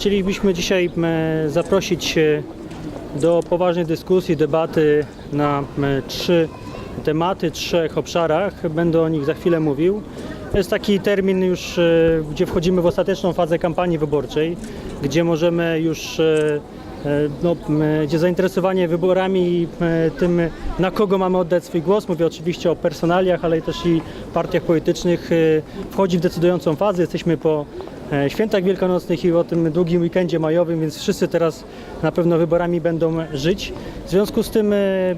Chcielibyśmy dzisiaj e, zaprosić e, do poważnej dyskusji, debaty na m, trzy tematy, trzech obszarach. Będę o nich za chwilę mówił. To jest taki termin już, e, gdzie wchodzimy w ostateczną fazę kampanii wyborczej, gdzie możemy już e, e, no, gdzie zainteresowanie wyborami i e, tym, na kogo mamy oddać swój głos, mówię oczywiście o personaliach, ale też i partiach politycznych, e, wchodzi w decydującą fazę. Jesteśmy po e, świętach wielkanocnych i o tym długim weekendzie majowym, więc wszyscy teraz na pewno wyborami będą żyć. W związku z tym e,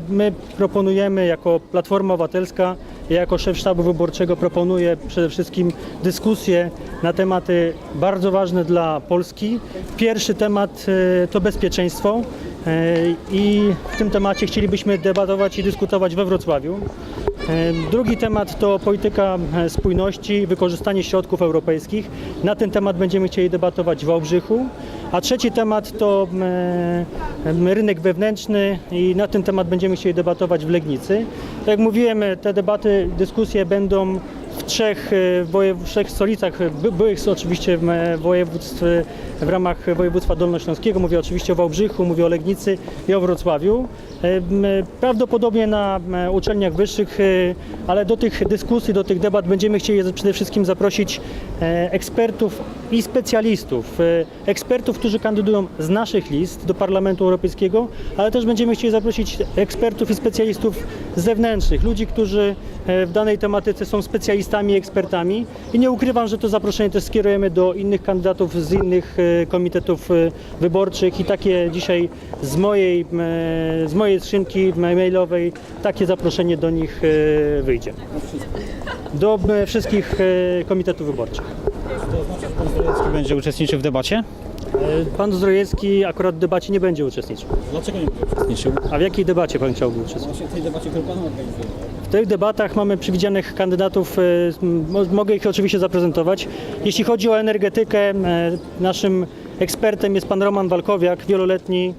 my proponujemy jako Platforma Obywatelska, ja jako szef sztabu wyborczego proponuję przede wszystkim dyskusję na tematy bardzo ważne dla Polski. Pierwszy temat e, to bezpieczeństwo e, i w tym temacie chcielibyśmy debatować i dyskutować we Wrocławiu. Drugi temat to polityka e, spójności, wykorzystanie środków europejskich. Na ten temat będziemy chcieli debatować w Wałbrzychu. A trzeci temat to e, rynek wewnętrzny i na ten temat będziemy chcieli debatować w Legnicy. Tak jak mówiłem, e, te debaty, dyskusje będą w trzech, e, w trzech stolicach, e, by, byłych oczywiście e, województw, w ramach województwa dolnośląskiego. Mówię oczywiście o Wałbrzychu, mówię o Legnicy i o Wrocławiu. Prawdopodobnie na uczelniach wyższych, ale do tych dyskusji, do tych debat będziemy chcieli przede wszystkim zaprosić ekspertów i specjalistów. e, Ekspertów, którzy kandydują z naszych list do Parlamentu Europejskiego, ale też będziemy chcieli zaprosić ekspertów i specjalistów zewnętrznych, ludzi, którzy e, w danej tematyce są specjalistami i ekspertami. I nie ukrywam, że to zaproszenie też skierujemy do innych kandydatów z innych e, komitetów wyborczych i takie dzisiaj z mojej, z mojej skrzynki mailowej takie zaproszenie do nich wyjdzie. Do wszystkich komitetów wyborczych. Zdrojewski będzie uczestniczył w debacie? E, Pan Zdrojewski akurat w debacie nie będzie uczestniczył. Dlaczego nie będzie uczestniczył? A w jakiej debacie pan chciałby uczestniczyć? Właśnie w tej debacie, którą Pan organizuje. W tych debatach mamy przewidzianych kandydatów, e, mo- mogę ich oczywiście zaprezentować. Jeśli chodzi o energetykę, e, naszym ekspertem jest pan Roman Walkowiak, wieloletni.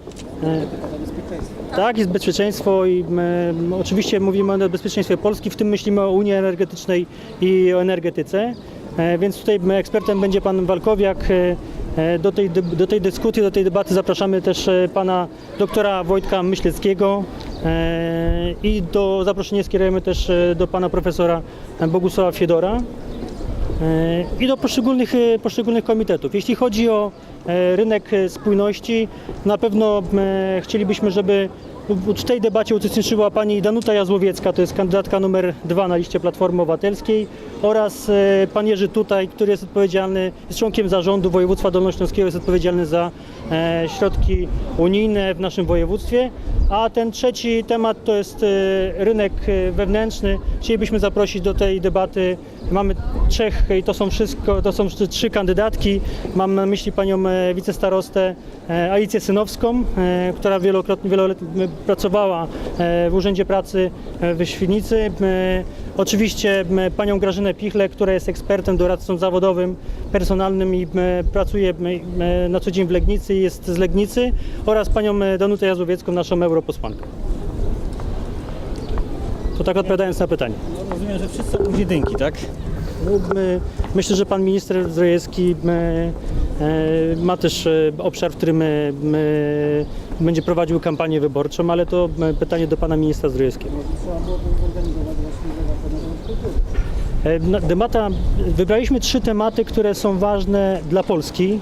Tak, jest bezpieczeństwo i m, oczywiście mówimy o bezpieczeństwie Polski, w tym myślimy o Unii Energetycznej i o energetyce. E, Więc tutaj ekspertem będzie pan Walkowiak. E, e, Do tej, do tej dyskusji, do tej debaty zapraszamy też pana doktora Wojtka Myśleckiego i do zaproszenia skierujemy też do pana profesora Bogusława Fiedora i do poszczególnych, poszczególnych komitetów. Jeśli chodzi o rynek spójności, na pewno chcielibyśmy, żeby w tej debacie uczestniczyła pani Danuta Jazłowiecka, to jest kandydatka numer dwa na liście Platformy Obywatelskiej oraz e, pan Jerzy Tutaj, który jest odpowiedzialny, jest członkiem zarządu województwa dolnośląskiego, jest odpowiedzialny za e, środki unijne w naszym województwie. A ten trzeci temat to jest e, rynek wewnętrzny. Chcielibyśmy zaprosić do tej debaty. Mamy trzech i to są wszystko, to są trzy kandydatki. Mam na myśli panią e, wicestarostę e, Alicję Synowską, e, która wielokrotnie wieloletnio pracowała w Urzędzie Pracy w Świdnicy. Oczywiście panią Grażynę Pichle, która jest ekspertem, doradcą zawodowym, personalnym i pracuje na co dzień w Legnicy i jest z Legnicy oraz panią Danutę Jazłowiecką, naszą europosłankę. To tak odpowiadając na pytanie. No, rozumiem, że wszyscy są jedynki, tak? No, my- Myślę, że pan minister Zdrojewski m, e, ma też e, obszar, w którym e, będzie prowadził kampanię wyborczą, ale to pytanie do pana ministra Zdrojewskiego. E, na- Debata, wybraliśmy trzy tematy, które są ważne dla Polski,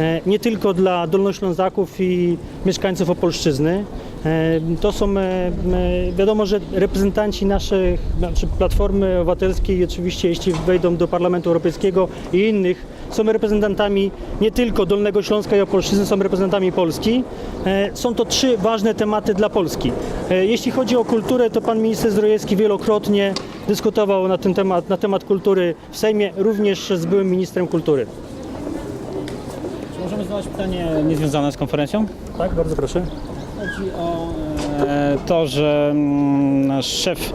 e, nie tylko dla Dolnoślązaków i mieszkańców Opolszczyzny. E, To są, e, m, wiadomo, że reprezentanci naszych, znaczy Platformy Obywatelskiej, oczywiście jeśli wejdą do Parlamentu Europejskiego i innych, są reprezentantami nie tylko Dolnego Śląska i Opolszczyzny, są reprezentantami Polski. E, Są to trzy ważne tematy dla Polski. E, Jeśli chodzi o kulturę, to pan minister Zdrojewski wielokrotnie dyskutował na ten temat, na temat kultury w Sejmie, również z byłym ministrem kultury. Czy możemy zadać pytanie niezwiązane z konferencją? Tak, bardzo proszę. Chodzi o e, to, że mm, szef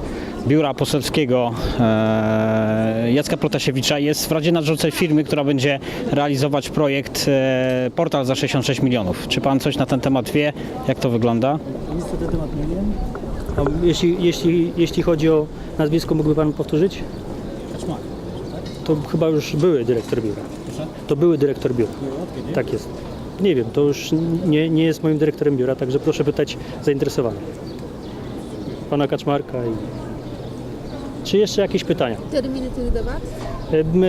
biura poselskiego e, Jacka Protasiewicza jest w Radzie Nadzorczej firmy, która będzie realizować projekt e, Portal za 66 milionów. Czy pan coś na ten temat wie? Jak to wygląda? Nic na ten temat nie wiem. A jeśli, jeśli, jeśli chodzi o nazwisko, mógłby pan powtórzyć? To chyba już były dyrektor biura. To były dyrektor biura. Tak jest. Nie wiem, to już nie, nie jest moim dyrektorem biura, także proszę pytać zainteresowanych. Pana Kaczmarka i... Czy jeszcze jakieś pytania? Terminy tych debat?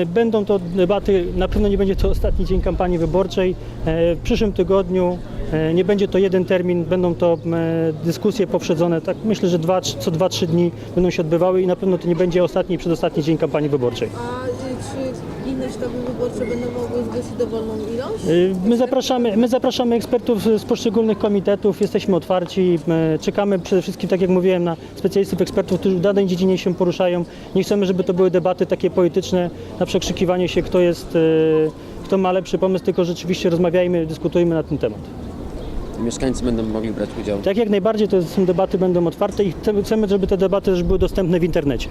Będą to debaty, na pewno nie będzie to ostatni dzień kampanii wyborczej. E, W przyszłym tygodniu e, nie będzie to jeden termin, będą to e, dyskusje poprzedzone, tak myślę, że dwa, co 2-3 dni będą się odbywały i na pewno to nie będzie ostatni i przedostatni dzień kampanii wyborczej. A y, czy inne sztaby wyborcze będą mogły zgłosić dowolną ilość? Y, My zapraszamy, my zapraszamy ekspertów z poszczególnych komitetów, jesteśmy otwarci, y, czekamy przede wszystkim, tak jak mówiłem, na specjalistów, ekspertów, którzy w danej dziedzinie się poruszają. Nie chcemy, żeby to były debaty takie polityczne, na przekrzykiwanie się, kto jest, y, kto ma lepszy pomysł, tylko rzeczywiście rozmawiajmy, dyskutujmy na ten temat. Mieszkańcy będą mogli brać udział. Tak jak najbardziej te są debaty będą otwarte i chcemy- chcemy, żeby te debaty też były dostępne w internecie,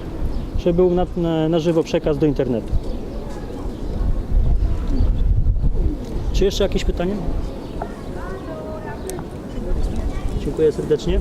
żeby był na, na, na żywo przekaz do internetu. Czy jeszcze jakieś pytania? Dziękuję serdecznie.